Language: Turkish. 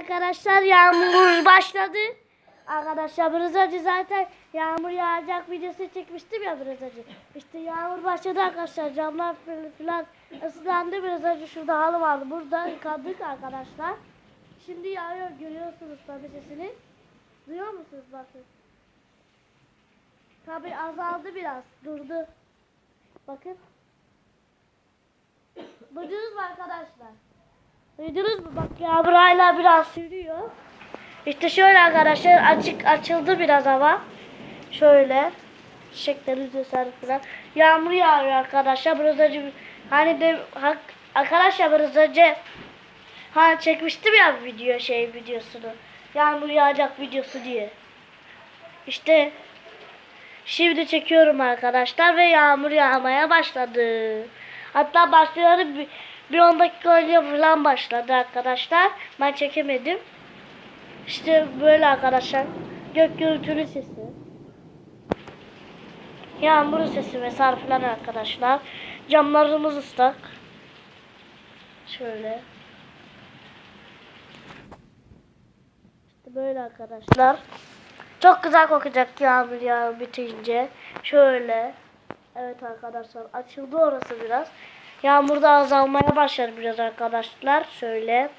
Arkadaşlar yağmur başladı. Arkadaşlar biraz önce zaten yağmur yağacak videosu çekmiştim ya biraz önce. İşte yağmur başladı arkadaşlar. Camlar filan ıslandı. Biraz önce şurada halı vardı. Burada yıkadık arkadaşlar. Şimdi yağıyor. Görüyorsunuz tabii sesini. Duyuyor musunuz bakın. Tabii azaldı biraz. Durdu. Bakın. Duydunuz mu arkadaşlar? Duydunuz mu? Bak yağmur hala biraz sürüyor. İşte şöyle arkadaşlar açık açıldı biraz hava. Şöyle. Çiçekleri gösterdik falan. Yağmur yağıyor arkadaşlar. Biraz önce hani de hak, arkadaşlar biraz önce hani çekmiştim ya video şey videosunu. Yağmur yağacak videosu diye. İşte Şimdi çekiyorum arkadaşlar ve yağmur yağmaya başladı. Hatta başlayalı bir, bir 10 dakika önce falan başladı arkadaşlar. Ben çekemedim. İşte böyle arkadaşlar. Gök gürültülü sesi. Yağmurun sesi vesaire falan arkadaşlar. Camlarımız ıslak. Şöyle. İşte böyle arkadaşlar. Çok güzel kokacak yağmur yağ bitince. Şöyle. Evet arkadaşlar açıldı orası biraz. Yağmur da azalmaya başladı biraz arkadaşlar. Şöyle.